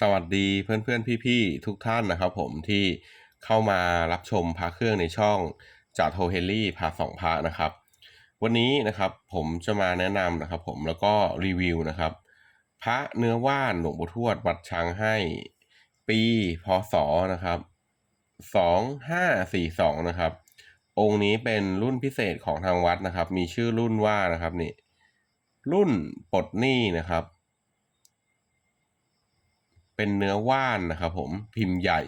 สวัสดีเพื่อนๆ พี่ๆ ทุกท่านนะครับผมที่เข้ามารับชมพระเครื่องในช่องจากโทเฮลี่พาสองพระนะครับ วันนี้นะครับผมจะมาแนะนำนะครับผมแล้วก็รีวิวนะครับ พระเนื้อว่านหลวงปู่ทวดวัดช้างให้ปีพศนะครับสองห้าสี่สองนะครับ องค์นี้เป็นรุ่นพิเศษของทางวัดนะครับ มีชื่อรุ่นว่านะครับนี่รุ่นปลดหนี้นะครับ เป็นเนื้อว่านนะครับผมพิมพ์ใหญ่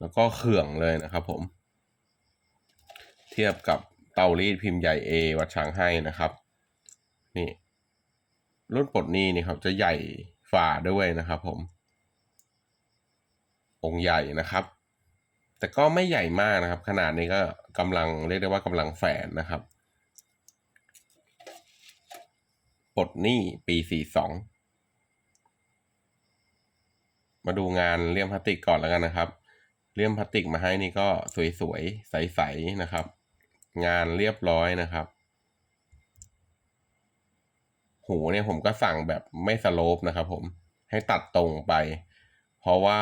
แล้วก็เขื่องเลยนะครับผม เทียบกับเตารีดพิมพ์ใหญ่ A วัดช้างให้นะครับ นี่รุ่นปลดนี้นี่ครับจะใหญ่ฝ่าด้วยนะครับ ผม องค์ใหญ่นะครับ แต่ก็ไม่ใหญ่มากนะครับ ขนาดนี้ก็กำลังเรียกได้ว่ากำลังแฝนนะครับปลดหนี้ปีสี่สอง มาดูงานเลี่ยมพลาสติกก่อนแล้วกันนะครับ เลี่ยมพลาสติกมาให้นี่ก็สวยๆ ใสๆนะครับ งานเรียบร้อยนะครับ หูเนี่ยผมก็สั่งแบบไม่สโลปนะครับ ผมให้ตัดตรงไป เพราะว่า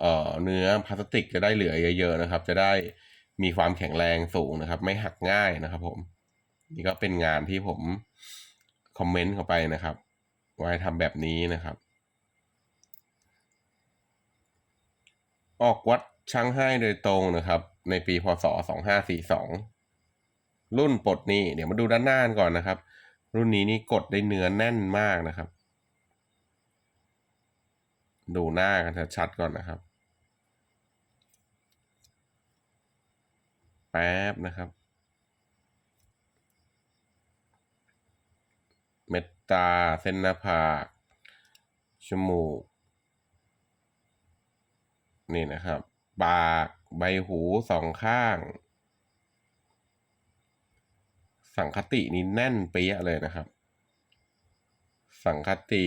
เอ่อเนื้อพลาสติกจะได้เหลือเยอะ ๆนะครับ จะได้มีความแข็งแรงสูงนะครับ ไม่หักง่ายนะครับ ผม นี่ก็เป็นงานที่ผมคอมเมนต์เข้าไปนะครับว่าให้ทำแบบนี้นะครับ ออกวัดช้างให้โดยตรงนะครับ ในปีพศ 2542 รุ่นปลดนี้เดี๋ยวมาดูด้านหน้าก่อนนะครับ รุ่นนี้นี่กดได้เนื้อแน่นมากนะครับ ดูหน้ากันชัดๆก่อนนะครับ แป๊บนะครับ เม็ดตาเส้นหน้าผากจมูก นี่นะครับ ปากใบหูสองข้าง สังคตินี่แน่นเปี้ยเลยนะครับ สังคติ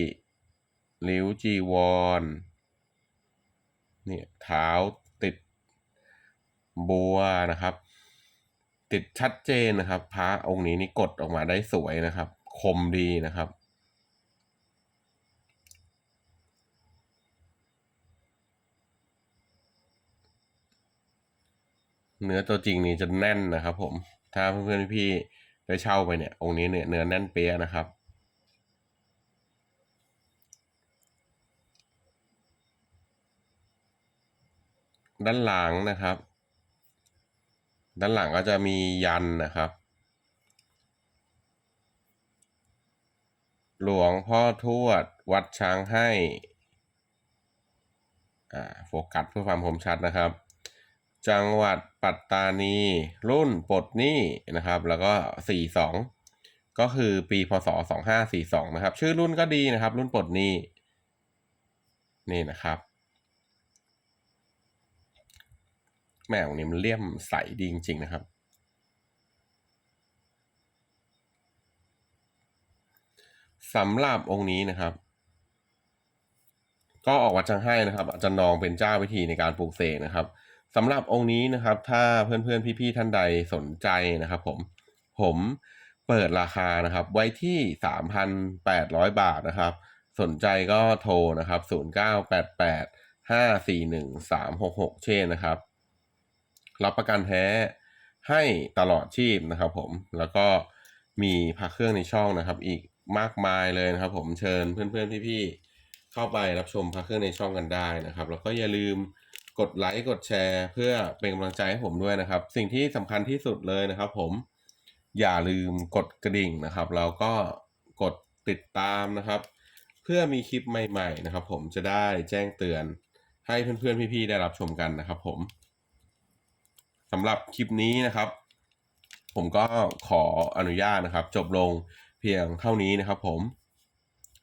ริ้วจีวรเนี่ยเท้าติดบัวนะครับ ติดชัดเจนนะครับ พระองค์นี้นี่กดออกมาได้สวยนะครับ คมดีนะครับ เนื้อตัวจริงนี่จะแน่นนะครับ ผม ถ้าเพื่อนๆพี่ได้เช่าไปเนี่ย องค์นี้เนี่ยเนื้อแน่นเปี้ยนะครับ ด้านหลังนะครับ ด้านหลังก็จะมียันนะครับ หลวงพ่อทวด วัดช้างให้อ่าโฟกัสเพื่อความคมชัดนะครับ จังหวัดปัตตานี รุ่นปลดหนี้นะครับ แล้วก็ 42 ก็คือปีพศ 2542 นะครับ ชื่อรุ่นก็ดีนะครับ รุ่นปลดหนี้ นี่นะครับแมวนี่มันเลี่ยมใสดีจริง ๆ นะครับ สำหรับองค์นี้นะครับ ก็ออกวัดจังให้นะครับอาจารย์นองเป็นเจ้าวิธีในการปลูกเสกนะครับ สำหรับองค์นี้นะครับ ถ้าเพื่อนๆพี่ๆท่านใดสนใจนะครับผมผมเปิดราคานะครับ ไว้ที่ 3,800 บาทนะครับ สนใจก็โทรนะครับ 0988 541 366 เช่นนะครับ รับประกันแท้ให้ตลอดชีพนะครับผมแล้วก็มีพระเครื่องในช่องนะครับ อีกมากมายเลยนะครับ ผมเชิญเพื่อนๆพี่ๆเข้าไปรับชมพระเครื่องในช่องกันได้นะครับ แล้วก็อย่าลืม กดไลค์กดแชร์ เพื่อเป็นกำลังใจให้ผมด้วยนะครับ สิ่งที่สำคัญที่สุดเลยนะครับ ผมอย่าลืมกดกระดิ่งนะครับ แล้วก็กดติดตามนะครับ เพื่อมีคลิปใหม่ๆนะครับ ผมจะได้แจ้งเตือนให้เพื่อนๆพี่ๆได้รับชมกันนะครับ ผมสำหรับคลิปนี้นะครับ ผมก็ขออนุญาตนะครับ จบลงเพียงเท่านี้นะครับ ผม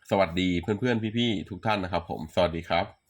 สวัสดีเพื่อนๆพี่ๆทุกท่านนะครับ ผมสวัสดีครับ